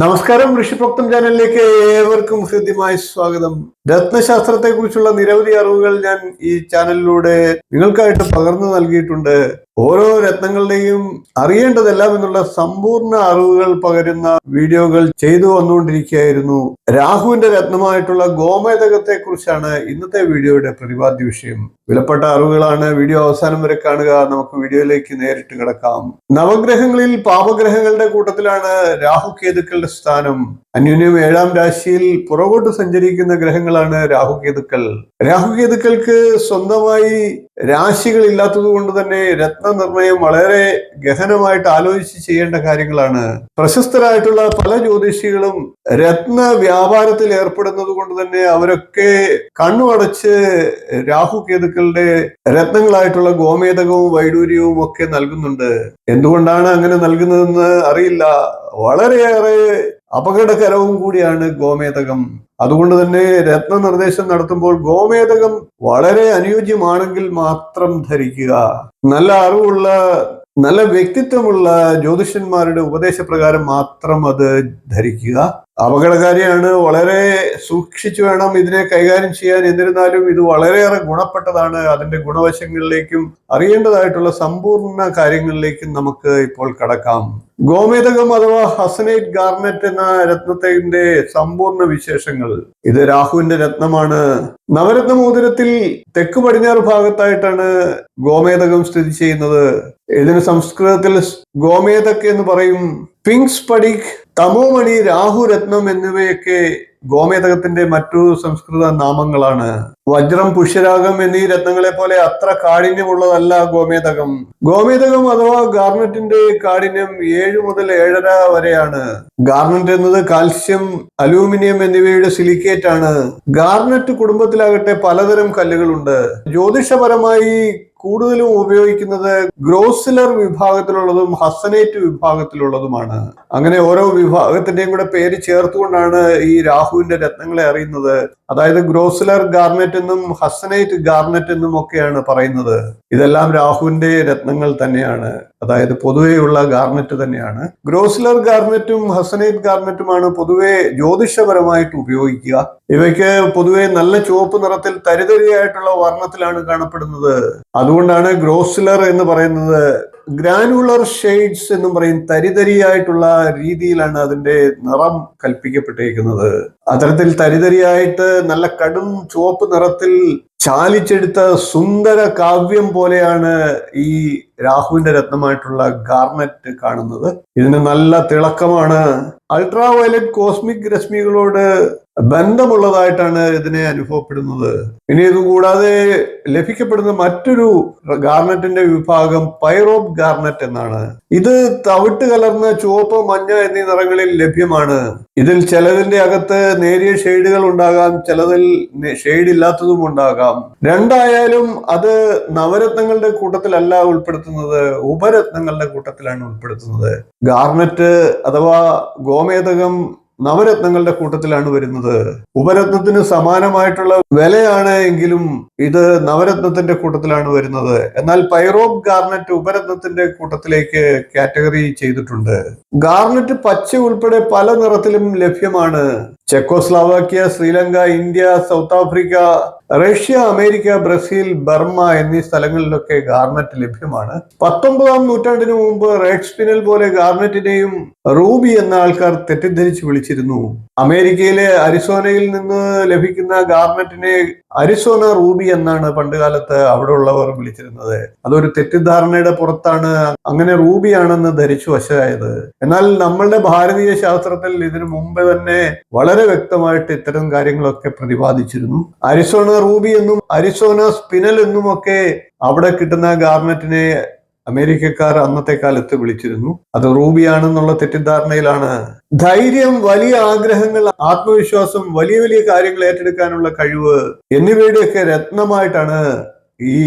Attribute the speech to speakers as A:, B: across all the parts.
A: നമസ്കാരം ഋഷിപ്രോക്തം ചാനലിലേക്ക് ഏവർക്കും ഹൃദ്യമായ സ്വാഗതം. രത്നശാസ്ത്രത്തെ കുറിച്ചുള്ള നിരവധി അറിവുകൾ ഞാൻ ഈ ചാനലിലൂടെ നിങ്ങൾക്കായിട്ട് പകർന്നു നൽകിയിട്ടുണ്ട്. ഓരോ രത്നങ്ങളുടെയും അറിയേണ്ടതെല്ലാം എന്നുള്ള സമ്പൂർണ അറിവുകൾ പകരുന്ന വീഡിയോകൾ ചെയ്തു വന്നുകൊണ്ടിരിക്കുകയായിരുന്നു. രാഹുവിന്റെ രത്നമായിട്ടുള്ള ഗോമേതകത്തെ കുറിച്ചാണ് ഇന്നത്തെ വീഡിയോയുടെ പ്രതിപാദ്യ വിഷയം. വിലപ്പെട്ട അറിവുകളാണ് വീഡിയോ അവസാനം വരെ കാണുക. നമുക്ക് വീഡിയോയിലേക്ക് നേരിട്ട് കിടക്കാം. നവഗ്രഹങ്ങളിൽ പാപഗ്രഹങ്ങളുടെ കൂട്ടത്തിലാണ് രാഹു കേതുക്കളുടെ സ്ഥാനം. അന്യോന്യം ഏഴാം രാശിയിൽ പുറകോട്ട് സഞ്ചരിക്കുന്ന ഗ്രഹങ്ങളാണ് രാഹുകേതുക്കൾ രാഹുകേതുക്കൾക്ക് സ്വന്തമായി രാശികൾ ഇല്ലാത്തത് കൊണ്ട് തന്നെ രത്നനിർണയം വളരെ ഗഹനമായിട്ട് ആലോചിച്ച് ചെയ്യേണ്ട കാര്യങ്ങളാണ്. പ്രശസ്തരായിട്ടുള്ള പല ജ്യോതിഷികളും രത്ന വ്യാപാരത്തിൽ ഏർപ്പെടുന്നത് കൊണ്ട് തന്നെ അവരൊക്കെ കണ്ണുമടച്ച് രാഹുകേതുക്കളുടെ രത്നങ്ങളായിട്ടുള്ള ഗോമേതകവും വൈഡൂര്യവും ഒക്കെ നൽകുന്നുണ്ട്. എന്തുകൊണ്ടാണ് അങ്ങനെ നൽകുന്നതെന്ന് അറിയില്ല. വളരെയേറെ അപകടകരവും കൂടിയാണ് ഗോമേതകം. അതുകൊണ്ട് തന്നെ രത്ന നിർദ്ദേശം നടത്തുമ്പോൾ ഗോമേതകം വളരെ അനുയോജ്യമാണെങ്കിൽ മാത്രം ധരിക്കുക. നല്ല അറിവുള്ള നല്ല വ്യക്തിത്വമുള്ള ജ്യോതിഷന്മാരുടെ ഉപദേശപ്രകാരം മാത്രം അത് ധരിക്കുക. അപകടകാരിയാണ് വളരെ സൂക്ഷിച്ചു വേണം ഇതിനെ കൈകാര്യം ചെയ്യാൻ. എന്നിരുന്നാലും ഇത് വളരെയേറെ ഗുണപ്പെട്ടതാണ്. അതിന്റെ ഗുണവശങ്ങളിലേക്കും അറിയേണ്ടതായിട്ടുള്ള സമ്പൂർണ കാര്യങ്ങളിലേക്കും നമുക്ക് ഇപ്പോൾ കടക്കാം. ഗോമേതകം അഥവാ ഹസനൈറ്റ് ഗാർനെറ്റ് എന്ന രത്നത്തിന്റെ സമ്പൂർണ വിശേഷങ്ങൾ. ഇത് രാഹുവിന്റെ രത്നമാണ്. നവരത്ന മോതിരത്തിൽ തെക്ക് പടിഞ്ഞാറ് ഭാഗത്തായിട്ടാണ് ഗോമേതകം സ്ഥിതി ചെയ്യുന്നത്. ഇതിന് സംസ്കൃതത്തിൽ ഗോമേതക് എന്ന് പറയും. പിങ്ക് സ്പടിക് തമോമണി രാഹുരത്നം എന്നിവയൊക്കെ ഗോമേതകത്തിന്റെ മറ്റു സംസ്കൃത നാമങ്ങളാണ്. വജ്രം പുഷ്യരാഗം എന്നീ രത്നങ്ങളെ പോലെ അത്ര കാഠിന്യമുള്ളതല്ല ഗോമേതകം. ഗോമേതകം അഥവാ ഗാർണറ്റിന്റെ കാഠിന്യം ഏഴ് മുതൽ ഏഴര വരെയാണ്. ഗാർണറ്റ് എന്നത് കാൽസ്യം അലൂമിനിയം എന്നിവയുടെ സിലിക്കേറ്റ് ആണ് ഗാർണറ്റ് കുടുംബത്തിലാകട്ടെ പലതരം കല്ലുകളുണ്ട്. ജ്യോതിഷപരമായി കൂടുതലും ഉപയോഗിക്കുന്നത് ഗ്രോസിലർ വിഭാഗത്തിലുള്ളതും ഹസനേറ്റ് വിഭാഗത്തിലുള്ളതുമാണ്. അങ്ങനെ ഓരോ വിഭാഗത്തിന്റെയും കൂടെ പേര് ചേർത്തുകൊണ്ടാണ് ഈ രാഹുവിന്റെ രത്നങ്ങളെ അറിയുന്നത്. അതായത് ഗ്രോസിലർ ഗാർനെറ്റ് എന്നും ഹസനേറ്റ് ഗാർനെറ്റ് എന്നും ഒക്കെയാണ് പറയുന്നത്. ഇതെല്ലാം രാഹുവിന്റെ രത്നങ്ങൾ തന്നെയാണ്. അതായത് പൊതുവെയുള്ള ഗാർമെറ്റ് തന്നെയാണ്. ഗ്രോസ്ലർ ഗാർമെറ്റും ഹസനേറ്റ് ഗാർമെറ്റുമാണ് പൊതുവെ ജ്യോതിഷപരമായിട്ട് ഉപയോഗിക്കുക. ഇവയ്ക്ക് പൊതുവെ നല്ല ചുവപ്പ് നിറത്തിൽ തരിതരിയായിട്ടുള്ള വർണത്തിലാണ് കാണപ്പെടുന്നത്. അതുകൊണ്ടാണ് ഗ്രോസ്ലർ എന്ന് പറയുന്നത് ഗ്രാനുലർ ഷെയ്ഡ്സ് എന്നും പറയും തരിതരിയായിട്ടുള്ള രീതിയിലാണ് അതിന്റെ നിറം കൽപ്പിക്കപ്പെട്ടിരിക്കുന്നത്. അത്തരത്തിൽ തരിതരിയായിട്ട് നല്ല കടും ചുവപ്പ് നിറത്തിൽ ചാലിച്ചെടുത്ത സുന്ദര കാവ്യം പോലെയാണ് ഈ രാഹുവിന്റെ രത്നമായിട്ടുള്ള ഗാർമെറ്റ് കാണുന്നത്. ഇതിന് നല്ല തിളക്കമാണ്. അൾട്രാ വയലറ്റ് കോസ്മിക് രശ്മികളോട് ബന്ധമുള്ളതായിട്ടാണ് ഇതിനെ അനുഭവപ്പെടുന്നത്. ഇനി ഇതും കൂടാതെ ലഭിക്കപ്പെടുന്ന മറ്റൊരു ഗാർണറ്റിന്റെ വിഭാഗം പൈറോപ് ഗാർണറ്റ് എന്നാണ്. ഇത് തവിട്ട് കലർന്ന ചുവപ്പ് മഞ്ഞ എന്നീ നിറങ്ങളിൽ ലഭ്യമാണ്. ഇതിൽ ചിലതിന്റെ അകത്ത് നേരിയ ഷെയ്ഡുകൾ ഉണ്ടാകാം ചിലതിൽ ഷെയ്ഡ് ഇല്ലാത്തതും ഉണ്ടാകാം. രണ്ടായാലും അത് നവരത്നങ്ങളുടെ കൂട്ടത്തിലല്ല ഉൾപ്പെടുത്തുന്നത് ഉപരത്നങ്ങളുടെ കൂട്ടത്തിലാണ് ഉൾപ്പെടുത്തുന്നത്. ഗാർണറ്റ് അഥവാ ഗോമേതകം നവരത്നങ്ങളുടെ കൂട്ടത്തിലാണ് വരുന്നത്. ഉപരത്നത്തിന് സമാനമായിട്ടുള്ള വിലയാണ് എങ്കിലും ഇത് നവരത്നത്തിന്റെ കൂട്ടത്തിലാണ് വരുന്നത്. എന്നാൽ പൈറോപ്പ് ഗാർനറ്റ് ഉപരത്നത്തിന്റെ കൂട്ടത്തിലേക്ക് കാറ്റഗറി ചെയ്തിട്ടുണ്ട്. ഗാർനറ്റ് പച്ച ഉൾപ്പെടെ പല നിറത്തിലും ലഭ്യമാണ്. Czechoslovakia Sri Lanka India South Africa Russia America Brazil Burma എന്നീ സ്ഥലങ്ങളിലൊക്കെ ഗാർനറ്റ് ലഭ്യമാണ്. പത്തൊമ്പതാം നൂറ്റാണ്ടിന് മുമ്പ് റെഡ് സ്പിനൽ പോലെ ഗാർനറ്റിനെയും റൂബി എന്ന ആൾക്കാർ തെറ്റിദ്ധരിച്ച് വിളിച്ചിരുന്നു. അമേരിക്കയിലെ അരിസോനയിൽ നിന്ന് ലഭിക്കുന്ന ഗാർനറ്റിനെ അരിസോന റൂബി എന്നാണ് പണ്ടുകാലത്ത് അവിടെ ഉള്ളവർ വിളിച്ചിരുന്നത്. അതൊരു തെറ്റിദ്ധാരണയുടെ പുറത്താണ് അങ്ങനെ റൂബിയാണെന്ന് ധരിച്ചു വശമായത്. എന്നാൽ നമ്മളുടെ ഭാരതീയ ശാസ്ത്രത്തിൽ ഇതിനു മുമ്പ് തന്നെ വളരെ വ്യക്തമായിട്ട് ഇത്തരം കാര്യങ്ങളൊക്കെ പ്രതിപാദിച്ചിരുന്നു. അരിസോണ റൂബി എന്നും അരിസോണ സ്പിനൽ എന്നും ഒക്കെ അവിടെ കിട്ടുന്ന ഗാർനറ്റിനെ അമേരിക്കക്കാർ അന്നത്തെ കാലത്ത് വിളിച്ചിരുന്നു. അത് റൂബിയാണെന്നുള്ള തെറ്റിദ്ധാരണയിലാണ്. ധൈര്യം വലിയ ആഗ്രഹങ്ങൾ ആത്മവിശ്വാസം വലിയ വലിയ കാര്യങ്ങൾ ഏറ്റെടുക്കാനുള്ള കഴിവ് എന്നിവയുടെയൊക്കെ രത്നമായിട്ടാണ് ഈ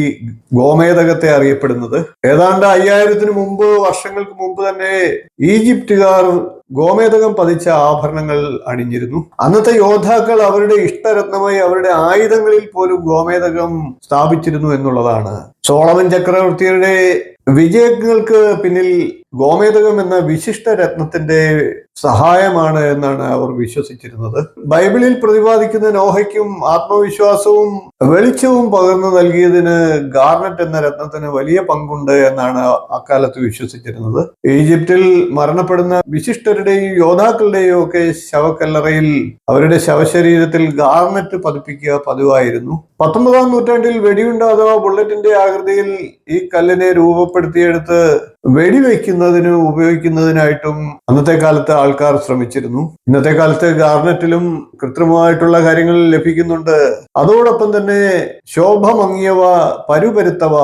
A: ഗോമേതകത്തെ അറിയപ്പെടുന്നത്. ഏതാണ്ട് അയ്യായിരത്തിന് മുമ്പ് വർഷങ്ങൾക്ക് മുമ്പ് തന്നെ ഈജിപ്തുകാർ ഗോമേതകം പതിച്ച ആഭരണങ്ങൾ അണിഞ്ഞിരുന്നു. അന്നത്തെ യോദ്ധാക്കൾ അവരുടെ ഇഷ്ടരത്നമായി അവരുടെ ആയുധങ്ങളിൽ പോലും ഗോമേതകം സ്ഥാപിച്ചിരുന്നു എന്നുള്ളതാണ്. സോളമൻ ചക്രവർത്തിയുടെ വിജയങ്ങൾക്ക് പിന്നിൽ ഗോമേതകം എന്ന വിശിഷ്ട രത്നത്തിന്റെ സഹായമാണ് എന്നാണ് അവർ വിശ്വസിച്ചിരുന്നത്. ബൈബിളിൽ പ്രതിപാദിക്കുന്ന നോഹയ്ക്കും ആത്മവിശ്വാസവും വെളിച്ചവും പകർന്നു നൽകിയതിന് ഗാർനറ്റ് എന്ന രത്നത്തിന് വലിയ പങ്കുണ്ട് എന്നാണ് അക്കാലത്ത് വിശ്വസിച്ചിരുന്നത്. ഈജിപ്തിൽ മരണപ്പെടുന്ന വിശിഷ്ടരുടെയും യോദ്ധാക്കളുടെയും ഒക്കെ ശവക്കല്ലറയിൽ അവരുടെ ശവശരീരത്തിൽ ഗാർനറ്റ് പതിപ്പിക്കുക പതിവായിരുന്നു. പത്തൊമ്പതാം നൂറ്റാണ്ടിൽ വെടിയുണ്ട അഥവാ ബുള്ളറ്റിന്റെ ആകൃതിയിൽ ഈ കല്ലിനെ രൂപപ്പെടുത്തിയെടുത്ത് വെടിവെക്കുന്നതിന് ഉപയോഗിക്കുന്നതിനായിട്ടും അന്നത്തെ കാലത്ത് ആൾക്കാർ ശ്രമിച്ചിരുന്നു. ഇന്നത്തെ കാലത്ത് ഗാർനറ്റിലും കൃത്രിമമായിട്ടുള്ള കാര്യങ്ങൾ ലഭിക്കുന്നുണ്ട്. അതോടൊപ്പം തന്നെ ശോഭ മങ്ങിയവ പരുപരുത്തവ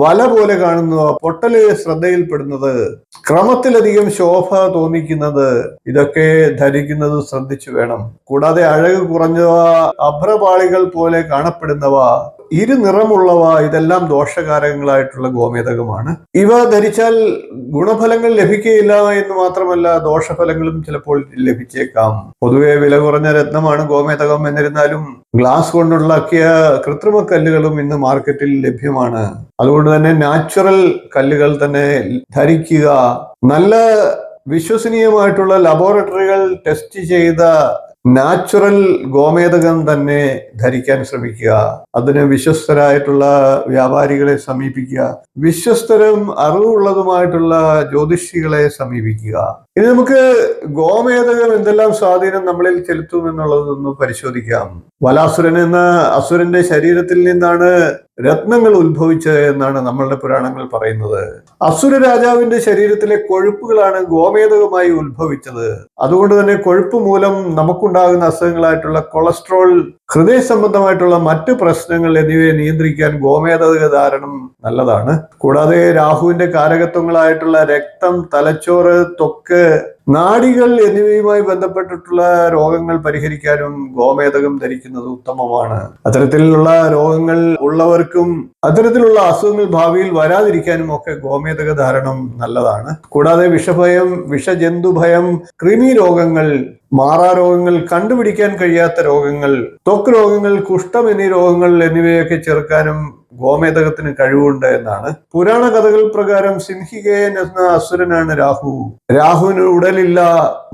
A: വല പോലെ കാണുന്നവ പൊട്ടൽ ശ്രദ്ധയിൽപ്പെടുന്നത് ക്രമത്തിലധികം ശോഭ തോന്നിക്കുന്നത് ഇതൊക്കെ ധരിക്കുന്നത് ശ്രദ്ധിച്ചു വേണം. കൂടാതെ അഴക് കുറഞ്ഞവ അഭ്രപാളികൾ പോലെ കാണപ്പെടുന്നവ ഇരു നിറമുള്ളവ ഇതെല്ലാം ദോഷകാരകങ്ങളായിട്ടുള്ള ഗോമേതകമാണ്. ഇവ ധരിച്ചാൽ ഗുണഫലങ്ങൾ ലഭിക്കുകയില്ല എന്ന് മാത്രമല്ല ദോഷഫലങ്ങളും ചിലപ്പോൾ ലഭിച്ചേക്കാം. പൊതുവെ വില കുറഞ്ഞ രത്നമാണ് ഗോമേതകം എന്നിരുന്നാലും ഗ്ലാസ് കൊണ്ടുണ്ടാക്കിയ കൃത്രിമ കല്ലുകളും ഇന്ന് മാർക്കറ്റിൽ ലഭ്യമാണ്. അതുകൊണ്ട് തന്നെ നാച്ചുറൽ കല്ലുകൾ തന്നെ ധരിക്കുക നല്ല വിശ്വസനീയമായിട്ടുള്ള ലബോറട്ടറികൾ ടെസ്റ്റ് ചെയ്ത നാച്ചുറൽ ഗോമേതകം തന്നെ ധരിക്കാൻ ശ്രമിക്കുക. അതിന് വിശ്വസ്തരായിട്ടുള്ള വ്യാപാരികളെ സമീപിക്കുക. വിശ്വസ്തരും അറിവുള്ളതുമായിട്ടുള്ള ജ്യോതിഷികളെ സമീപിക്കുക. ഇനി നമുക്ക് ഗോമേതകം എന്തെല്ലാം സ്വാധീനം നമ്മളിൽ ചെലുത്തും എന്നുള്ളതൊന്ന് പരിശോധിക്കാം. വലാസുരൻ എന്ന അസുരന്റെ ശരീരത്തിൽ നിന്നാണ് രത്നങ്ങൾ ഉത്ഭവിച്ചത് എന്നാണ് നമ്മളുടെ പുരാണങ്ങൾ പറയുന്നത്. അസുര രാജാവിന്റെ ശരീരത്തിലെ കൊഴുപ്പുകളാണ് ഗോമേതകമായി ഉത്ഭവിച്ചത്. അതുകൊണ്ട് തന്നെ കൊഴുപ്പ് മൂലം നമുക്കുണ്ടാകുന്ന അസുഖങ്ങളായിട്ടുള്ള കൊളസ്ട്രോൾ ഹൃദയ സംബന്ധമായിട്ടുള്ള മറ്റ് പ്രശ്നങ്ങൾ എന്നിവയെ നിയന്ത്രിക്കാൻ ഗോമേതക ധാരണം നല്ലതാണ്. കൂടാതെ രാഹുവിന്റെ കാരകത്വങ്ങളായിട്ടുള്ള രക്തം തലച്ചോറ് ത്വക്ക് നാഡികൾ എന്നിവയുമായി ബന്ധപ്പെട്ടിട്ടുള്ള രോഗങ്ങൾ പരിഹരിക്കാനും ഗോമേതകം ധരിക്കുന്നത് ഉത്തമമാണ്. അത്തരത്തിലുള്ള രോഗങ്ങൾ ഉള്ളവർക്കും അത്തരത്തിലുള്ള അസുഖങ്ങൾ ഭാവിയിൽ വരാതിരിക്കാനും ഒക്കെ ഗോമേതക ധാരണം നല്ലതാണ്. കൂടാതെ വിഷഭയം വിഷജന്തുഭയം കൃമി രോഗങ്ങൾ മാറാരോഗങ്ങൾ കണ്ടുപിടിക്കാൻ കഴിയാത്ത രോഗങ്ങൾ ത്വക്ക് രോഗങ്ങൾ കുഷ്ഠം എന്നീ രോഗങ്ങൾ എന്നിവയൊക്കെ ചെറുക്കാനും ഗോമേതകത്തിന് കഴിവുണ്ട് എന്നാണ്. പുരാണ കഥകൾ പ്രകാരം സിൻഹികേയൻ എന്ന അസുരനാണ് രാഹു. രാഹുവിന് ഉടലില്ല.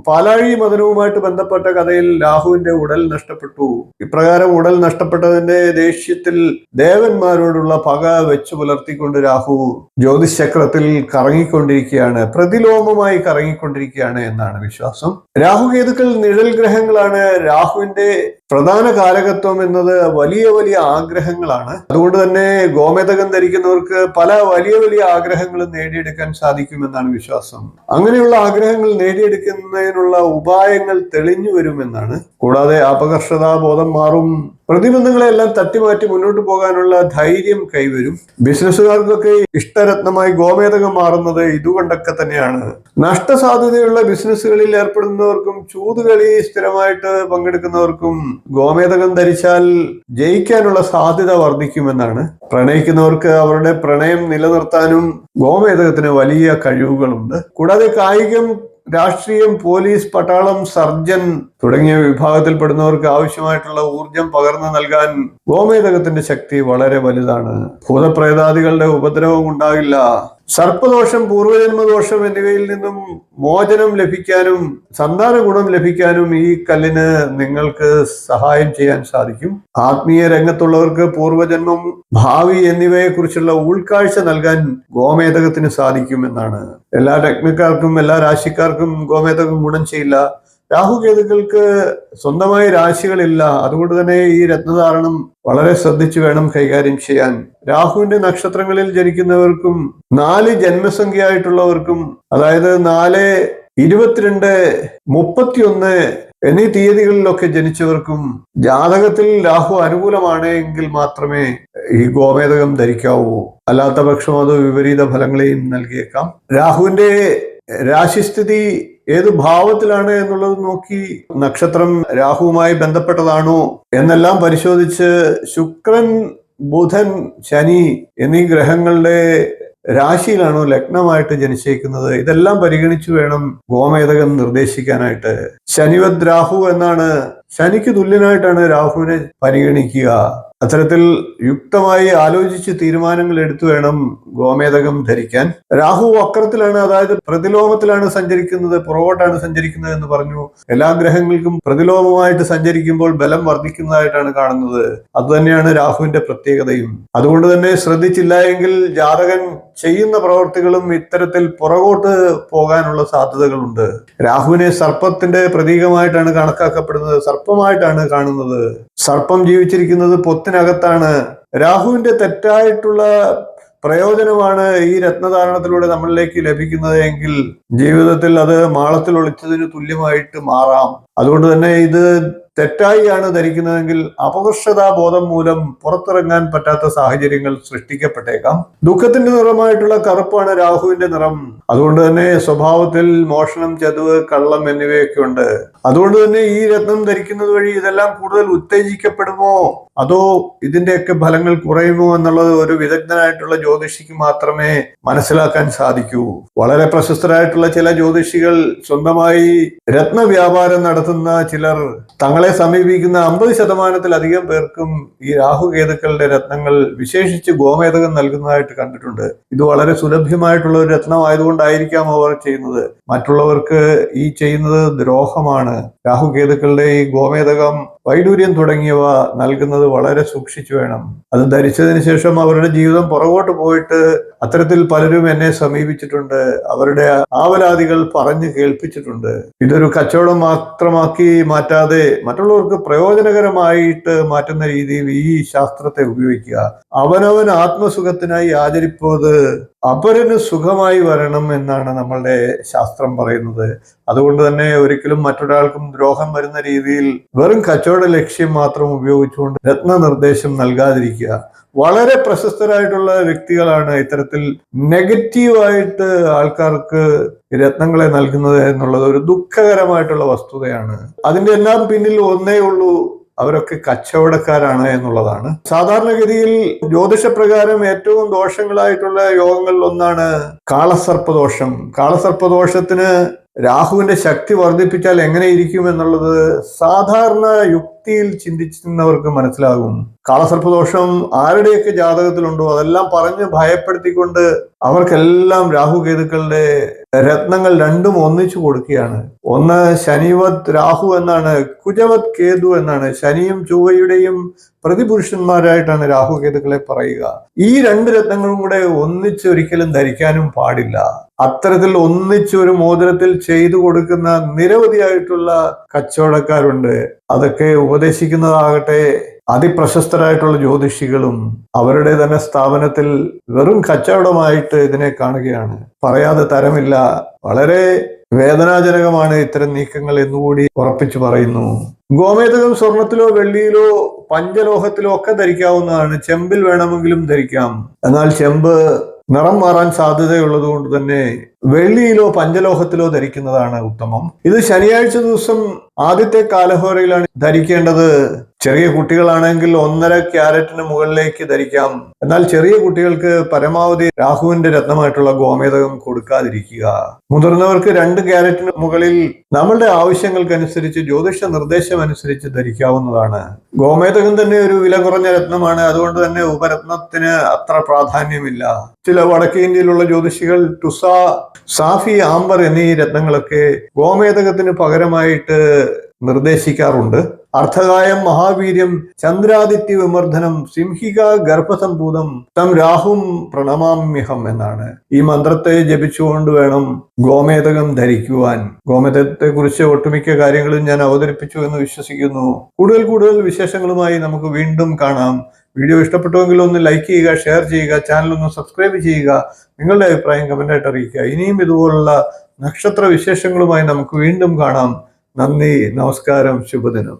A: പാലാഴി മദനവുമായിട്ട് ബന്ധപ്പെട്ട കഥയിൽ രാഹുവിന്റെ ഉടൽ നഷ്ടപ്പെട്ടു. ഇപ്രകാരം ഉടൽ നഷ്ടപ്പെട്ടതിന്റെ ദേഷ്യത്തിൽ ദേവന്മാരോടുള്ള പക വെച്ചു പുലർത്തിക്കൊണ്ട് രാഹു ജ്യോതിശക്രത്തിൽ കറങ്ങിക്കൊണ്ടിരിക്കുകയാണ്. പ്രതിലോമമായി കറങ്ങിക്കൊണ്ടിരിക്കുകയാണ് എന്നാണ് വിശ്വാസം. രാഹുകേതുക്കൾ നിഴൽ ഗ്രഹങ്ങളാണ്. രാഹുവിന്റെ പ്രധാന കാരകത്വം എന്നത് വലിയ വലിയ ആഗ്രഹങ്ങളാണ്. അതുകൊണ്ട് തന്നെ ഗോമേതകം ധരിക്കുന്നവർക്ക് പല വലിയ വലിയ ആഗ്രഹങ്ങളും നേടിയെടുക്കാൻ സാധിക്കുമെന്നാണ് വിശ്വാസം. അങ്ങനെയുള്ള ആഗ്രഹങ്ങൾ നേടിയെടുക്കുന്നതിനുള്ള ഉപായങ്ങൾ തെളിഞ്ഞു വരുമെന്നാണ്. കൂടാതെ അപകർഷതാബോധം മാറും. പ്രതിബന്ധങ്ങളെല്ലാം തട്ടിമാറ്റി മുന്നോട്ട് പോകാനുള്ള ധൈര്യം കൈവരും. ബിസിനസ്സുകാർക്കൊക്കെ ഇഷ്ടരത്നമായി ഗോമേതകം മാറുന്നത് ഇതുകൊണ്ടൊക്കെ തന്നെയാണ്. നഷ്ടസാധ്യതയുള്ള ബിസിനസ്സുകളിൽ ഏർപ്പെടുന്നവർക്കും ചൂതുകളി സ്ഥിരമായിട്ട് പങ്കെടുക്കുന്നവർക്കും ഗോമേതകം ധരിച്ചാൽ ജയിക്കാനുള്ള സാധ്യത വർദ്ധിക്കുമെന്നാണ്. പ്രണയിക്കുന്നവർക്ക് അവരുടെ പ്രണയം നിലനിർത്താനും ഗോമേതകത്തിന് വലിയ കഴിവുകളുണ്ട്. കൂടാതെ കായികം രാഷ്ട്രീയം പോലീസ് പട്ടാളം സർജൻ തുടങ്ങിയ വിഭാഗത്തിൽപ്പെടുന്നവർക്ക് ആവശ്യമായിട്ടുള്ള ഊർജം പകർന്നു നൽകാൻ ഗോമേതകത്തിന്റെ ശക്തി വളരെ വലുതാണ്. ഭൂതപ്രേതാദികളുടെ ഉപദ്രവം ഉണ്ടാകില്ല. സർപ്പദോഷം പൂർവജന്മദോഷം എന്നിവയിൽ നിന്നും മോചനം ലഭിക്കാനും സന്താന ഗുണം ലഭിക്കാനും ഈ കല്ലിന് നിങ്ങൾക്ക് സഹായം ചെയ്യാൻ സാധിക്കും. ആത്മീയ രംഗത്തുള്ളവർക്ക് പൂർവജന്മം ഭാവി എന്നിവയെക്കുറിച്ചുള്ള ഉൾക്കാഴ്ച നൽകാൻ ഗോമേതകത്തിന് സാധിക്കുമെന്നാണ്. എല്ലാ രത്നക്കാർക്കും എല്ലാ രാശിക്കാർക്കും ഗോമേതകം ഗുണം ചെയ്യില്ല. രാഹുകേതുക്കൾക്ക് സ്വന്തമായി രാശികളില്ല. അതുകൊണ്ട് തന്നെ ഈ രത്നധാരണം വളരെ ശ്രദ്ധിച്ചു വേണം കൈകാര്യം ചെയ്യാൻ. രാഹുവിന്റെ നക്ഷത്രങ്ങളിൽ ജനിക്കുന്നവർക്കും നാല് ജന്മസംഖ്യയായിട്ടുള്ളവർക്കും അതായത് നാല് ഇരുപത്തിരണ്ട് മുപ്പത്തിയൊന്ന് എന്നീ തീയതികളിലൊക്കെ ജനിച്ചവർക്കും ജാതകത്തിൽ രാഹു അനുകൂലമാണ് എങ്കിൽ മാത്രമേ ഈ ഗോമേതകം ധരിക്കാവൂ. അല്ലാത്ത പക്ഷം അത് വിപരീത ഫലങ്ങളെയും നൽകിയേക്കാം. രാഹുവിന്റെ രാശിസ്ഥിതി ഏത് ഭാവത്തിലാണ് എന്നുള്ളത് നോക്കി നക്ഷത്രം രാഹുവുമായി ബന്ധപ്പെട്ടതാണോ എന്നെല്ലാം പരിശോധിച്ച് ശുക്രൻ ബുധൻ ശനി എന്നീ ഗ്രഹങ്ങളുടെ രാശിയിലാണോ ലഗ്നമായിട്ട് ജനിച്ചേക്കുന്നത്? ഇതെല്ലാം പരിഗണിച്ചു വേണം ഗോമേതകം നിർദ്ദേശിക്കാനായിട്ട്. ശനിവദ് രാഹു എന്നാണ്. ശനിക്ക് തുല്യനായിട്ടാണ് രാഹുവിനെ പരിഗണിക്കുക. അത്തരത്തിൽ യുക്തമായി ആലോചിച്ച് തീരുമാനങ്ങൾ എടുത്തു വേണം ഗോമേതകം ധരിക്കാൻ. രാഹു വക്രത്തിലാണ് അതായത് പ്രതിലോമത്തിലാണ് സഞ്ചരിക്കുന്നത് പുറകോട്ടാണ് സഞ്ചരിക്കുന്നത് എന്ന് പറഞ്ഞു. എല്ലാ ഗ്രഹങ്ങൾക്കും പ്രതിലോമമായിട്ട് സഞ്ചരിക്കുമ്പോൾ ബലം വർദ്ധിക്കുന്നതായിട്ടാണ് കാണുന്നത്. അതുതന്നെയാണ് രാഹുവിന്റെ പ്രത്യേകതയും. അതുകൊണ്ട് തന്നെ ശ്രദ്ധിച്ചില്ല എങ്കിൽ ജാതകൻ ചെയ്യുന്ന പ്രവർത്തികളും ഇത്തരത്തിൽ പുറകോട്ട് പോകാനുള്ള സാധ്യതകളുണ്ട്. രാഹുവിനെ സർപ്പത്തിന്റെ പ്രതീകമായിട്ടാണ് കണക്കാക്കപ്പെടുന്നത് സർപ്പമായിട്ടാണ് കാണുന്നത്. സർപ്പം ജീവിച്ചിരിക്കുന്നത് പൊത്തിനകത്താണ്. രാഹുവിന്റെ തെറ്റായിട്ടുള്ള പ്രയോജനമാണ് ഈ രത്നധാരണത്തിലൂടെ നമ്മളിലേക്ക് ലഭിക്കുന്നത് എങ്കിൽ ജീവിതത്തിൽ അത് മാളത്തിൽ ഒളിച്ചതിന് തുല്യമായിട്ട് മാറാം. അതുകൊണ്ട് തന്നെ ഇത് തെറ്റായിയാണ് ധരിക്കുന്നതെങ്കിൽ അപകർഷതാ ബോധം മൂലം പുറത്തിറങ്ങാൻ പറ്റാത്ത സാഹചര്യങ്ങൾ സൃഷ്ടിക്കപ്പെട്ടേക്കാം. ദുഃഖത്തിന്റെ നിറമായിട്ടുള്ള കറുപ്പാണ് രാഹുവിന്റെ നിറം. അതുകൊണ്ട് തന്നെ സ്വഭാവത്തിൽ മോഷണം ചതുവ് കള്ളം എന്നിവയൊക്കെ ഉണ്ട്. അതുകൊണ്ട് തന്നെ ഈ രത്നം ധരിക്കുന്നത് വഴി ഇതെല്ലാം കൂടുതൽ ഉത്തേജിക്കപ്പെടുമോ? അതോ ഇതിന്റെയൊക്കെ ഫലങ്ങൾ കുറയുമോ എന്നുള്ളത് ഒരു വിദഗ്ധനായിട്ടുള്ള ജ്യോതിഷിക്ക് മാത്രമേ മനസ്സിലാക്കാൻ സാധിക്കൂ. വളരെ പ്രശസ്തരായിട്ടുള്ള ചില ജ്യോതിഷികൾ സ്വന്തമായി രത്ന വ്യാപാരം നടത്തുന്ന ചിലർ തങ്ങളെ സമീപിക്കുന്ന അമ്പത് ശതമാനത്തിലധികം പേർക്കും ഈ രാഹുകേതുക്കളുടെ രത്നങ്ങൾ വിശേഷിച്ച് ഗോമേതകം നൽകുന്നതായിട്ട് കണ്ടിട്ടുണ്ട്. ഇത് വളരെ സുലഭ്യമായിട്ടുള്ള ഒരു രത്നമായതുകൊണ്ടായിരിക്കാം അവർ ചെയ്യുന്നത്. മറ്റുള്ളവർക്ക് ഈ ചെയ്യുന്നത് ദ്രോഹമാണ്. രാഹുകേതുക്കളുടെ ഈ ഗോമേതകം വൈഡൂര്യം തുടങ്ങിയവ നൽകുന്നത് വളരെ സൂക്ഷിച്ചു വേണം. അത് ധരിച്ചതിന് ശേഷം അവരുടെ ജീവിതം പുറകോട്ട് പോയിട്ട് അത്തരത്തിൽ പലരും എന്നെ സമീപിച്ചിട്ടുണ്ട്. അവരുടെ ആവലാതികൾ പറഞ്ഞു കേൾപ്പിച്ചിട്ടുണ്ട്. ഇതൊരു കച്ചവടം മാത്രമാക്കി മാറ്റാതെ മറ്റുള്ളവർക്ക് പ്രയോജനകരമായിട്ട് മാറ്റുന്ന രീതിയിൽ ഈ ശാസ്ത്രത്തെ ഉപയോഗിക്കുക. അവനവൻ ആത്മസുഖത്തിനായി ആചരിപ്പോത് അപരന് സുഖമായി വരണം എന്നാണ് നമ്മളുടെ ശാസ്ത്രം പറയുന്നത്. അതുകൊണ്ട് തന്നെ ഒരിക്കലും മറ്റൊരാൾക്കും ദ്രോഹം വരുന്ന രീതിയിൽ വെറും കച്ചവട ലക്ഷ്യം മാത്രം ഉപയോഗിച്ചുകൊണ്ട് രത്ന നിർദ്ദേശം നൽകാതിരിക്കുക. വളരെ പ്രശസ്തരായിട്ടുള്ള വ്യക്തികളാണ് ഇത്തരത്തിൽ നെഗറ്റീവായിട്ട് ആൾക്കാർക്ക് രത്നങ്ങളെ നൽകുന്നത് എന്നുള്ളത് ഒരു ദുഃഖകരമായിട്ടുള്ള വസ്തുതയാണ്. അതിന്റെ എല്ലാം പിന്നിൽ ഒന്നേ ഉള്ളൂ അവരൊക്കെ കച്ചവടക്കാരാണ് എന്നുള്ളതാണ്. സാധാരണഗതിയിൽ ജ്യോതിഷപ്രകാരം ഏറ്റവും ദോഷങ്ങളായിട്ടുള്ള യോഗങ്ങളിൽ ഒന്നാണ് കാളസർപ്പദോഷം. കാളസർപ്പദോഷത്തിന് രാഹുവിന്റെ ശക്തി വർദ്ധിപ്പിച്ചാൽ എങ്ങനെയിരിക്കും എന്നുള്ളത് സാധാരണ യുക്തിയിൽ ചിന്തിക്കുന്നവർക്ക് മനസ്സിലാകും. കാളസർപ്പദോഷം ആരുടെയൊക്കെ ജാതകത്തിലുണ്ടോ അതെല്ലാം പറഞ്ഞ് ഭയപ്പെടുത്തിക്കൊണ്ട് അവർക്കെല്ലാം രാഹുകേതുക്കളുടെ രത്നങ്ങൾ രണ്ടും ഒന്നിച്ചു കൊടുക്കുകയാണ്. ഒന്ന് ശനിവത് രാഹു എന്നാണ് കുജവത് കേതു എന്നാണ്. ശനിയും ചൊവ്വയുടെയും പ്രതിപുരുഷന്മാരായിട്ടാണ് രാഹുകേതുക്കളെ പറയുക. ഈ രണ്ട് രത്നങ്ങളും കൂടെ ഒന്നിച്ച് ഒരിക്കലും ധരിക്കാനും പാടില്ല. അത്തരത്തിൽ ഒന്നിച്ച് ഒരു മോതിരത്തിൽ ചെയ്തു കൊടുക്കുന്ന നിരവധിയായിട്ടുള്ള കച്ചവടക്കാരുണ്ട്. അതൊക്കെ ഉപദേശിക്കുന്നതാകട്ടെ അതിപ്രശസ്തരായിട്ടുള്ള ജ്യോതിഷികളും അവരുടെ തന്നെ സ്ഥാപനത്തിൽ വെറും കച്ചവടമായിട്ട് ഇതിനെ കാണുകയാണ്. പറയാതെ തരമില്ല. വളരെ വേദനാജനകമാണ് ഇത്തരം നീക്കങ്ങൾ എന്നുകൂടി ഉറപ്പിച്ചു പറയുന്നു. ഗോമേതകം സ്വർണത്തിലോ വെള്ളിയിലോ പഞ്ചലോഹത്തിലോ ഒക്കെ ധരിക്കാവുന്നതാണ്. ചെമ്പിൽ വേണമെങ്കിലും ധരിക്കാം. എന്നാൽ ചെമ്പ് നിറം മാറാൻ സാധ്യതയുള്ളത് കൊണ്ട് തന്നെ വെള്ളിയിലോ പഞ്ചലോഹത്തിലോ ധരിക്കുന്നതാണ് ഉത്തമം. ഇത് ശനിയാഴ്ച ദിവസം ആദ്യത്തെ കാലഹോരയിലാണ് ധരിക്കേണ്ടത്. ചെറിയ കുട്ടികളാണെങ്കിൽ ഒന്നര ക്യാരറ്റിന് മുകളിലേക്ക് ധരിക്കാം. എന്നാൽ ചെറിയ കുട്ടികൾക്ക് പരമാവധി രാഹുവിന്റെ രത്നമായിട്ടുള്ള ഗോമേതകം കൊടുക്കാതിരിക്കുക. മുതിർന്നവർക്ക് രണ്ട് ക്യാരറ്റിന് മുകളിൽ നമ്മളുടെ ആവശ്യങ്ങൾക്കനുസരിച്ച് ജ്യോതിഷ നിർദ്ദേശം അനുസരിച്ച് ധരിക്കാവുന്നതാണ്. ഗോമേതകം തന്നെ ഒരു വില കുറഞ്ഞ രത്നമാണ്. അതുകൊണ്ട് തന്നെ ഉപരത്നത്തിന് അത്ര പ്രാധാന്യമില്ല. ചില വടക്കേ ഇന്ത്യയിലുള്ള ജ്യോതിഷികൾ ടുസ സാഫി ആംബർ എന്നീ രത്നങ്ങളൊക്കെ ഗോമേതകത്തിന് പകരമായിട്ട് നിർദ്ദേശിക്കാറുണ്ട്. അർത്ഥകായം മഹാവീര്യം ചന്ദ്രാദിത്യ വിമർദ്ദനം സിംഹിക ഗർഭസംഭൂതം തം രാഹും പ്രണമാമ്യഹം എന്നാണ്. ഈ മന്ത്രത്തെ ജപിച്ചുകൊണ്ട് വേണം ഗോമേതകം ധരിക്കുവാൻ. ഗോമേതകത്തെ കുറിച്ച് ഒട്ടുമിക്ക കാര്യങ്ങളും ഞാൻ അവതരിപ്പിച്ചു എന്ന് വിശ്വസിക്കുന്നു. കൂടുതൽ കൂടുതൽ വിശേഷങ്ങളുമായി നമുക്ക് വീണ്ടും കാണാം. വീഡിയോ ഇഷ്ടപ്പെട്ടുവെങ്കിൽ ഒന്ന് ലൈക്ക് ചെയ്യുക ഷെയർ ചെയ്യുക ചാനൽ ഒന്ന് സബ്സ്ക്രൈബ് ചെയ്യുക. നിങ്ങളുടെ അഭിപ്രായം കമന്റായിട്ട് അറിയിക്കുക. ഇനിയും ഇതുപോലുള്ള നക്ഷത്ര വിശേഷങ്ങളുമായി നമുക്ക് വീണ്ടും കാണാം. നന്ദി നമസ്കാരം ശുഭദിനം.